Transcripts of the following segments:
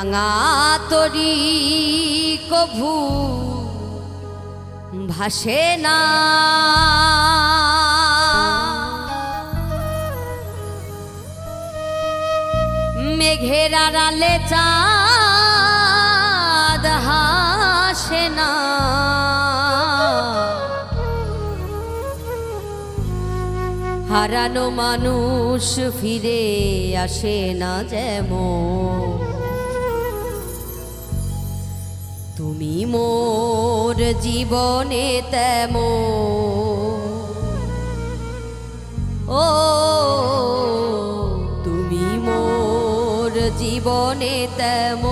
ভাঙা তরি কভু ভাসে না। মেঘের আড়ালে চাঁদ হাসে না। হারানো মানুষ ফিরে আসে না যেমন তুমি মোর জীবনে তেম ও তুমি মোর জীবনে তেম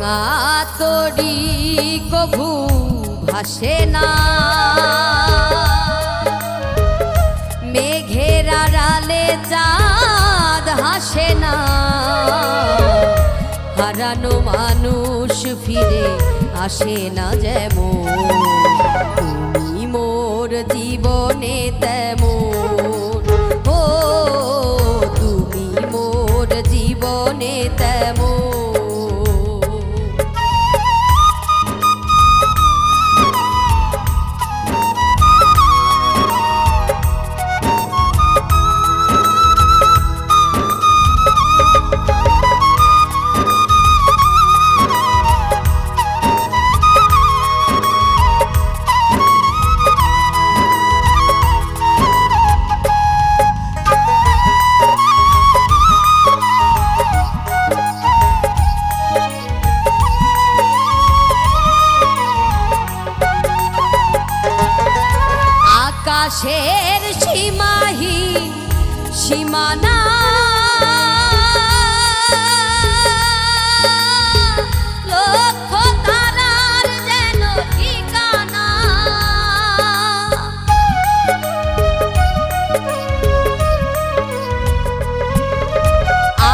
ভাঙা তরি কভু ভাসে না। মেঘের আড়ালে চাঁদ হাসে না। হারানো মানুষ ফিরে আসে না যেমন। তুমি মোর জীবনে তেমন আকাশের সীমাহি সীমানা।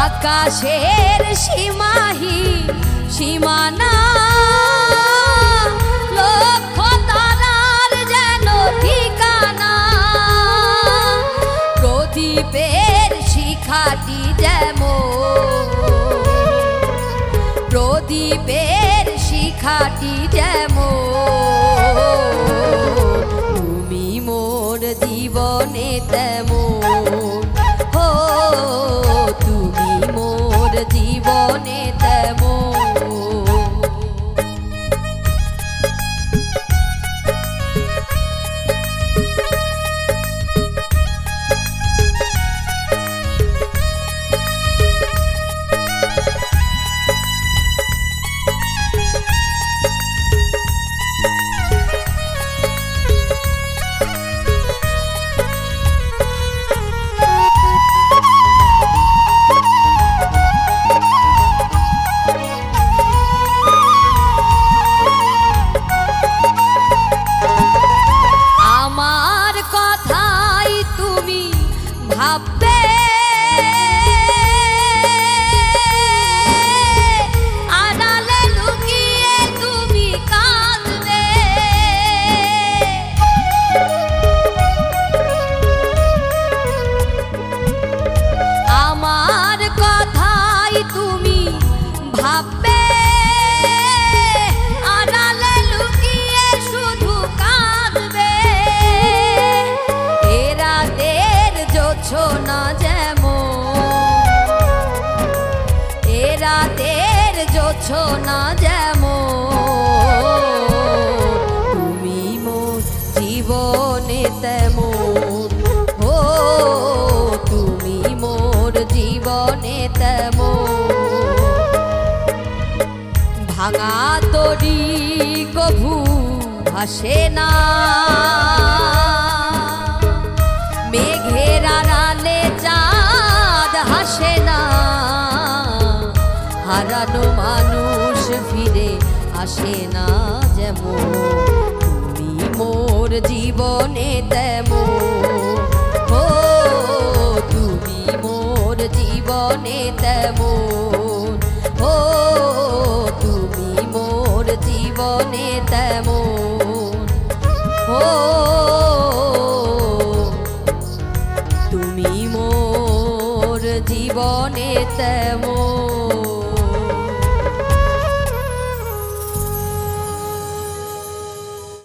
আকাশের সীমাহি সীমানা। প্রদীপের শিখাটি যেমন তুমি মোর জীবনে তেমন দের জোছনা যেমন? এরা দের জোছনা যেমন? তুমি মোর জীবনে তেমন। ও, তুমি মোর জীবনে তেমন। ভাঙা তরি কভু ভাসে না। মেঘের হারানো মানুষ ফিরে আসে না যেমন। তুমি মোর জীবনে তেমন। ও, তুমি মোর জীবনে তেমন। ও, তুমি মোর জীবনে তেমন। ও, তুমি মোর জীবনে তেমন।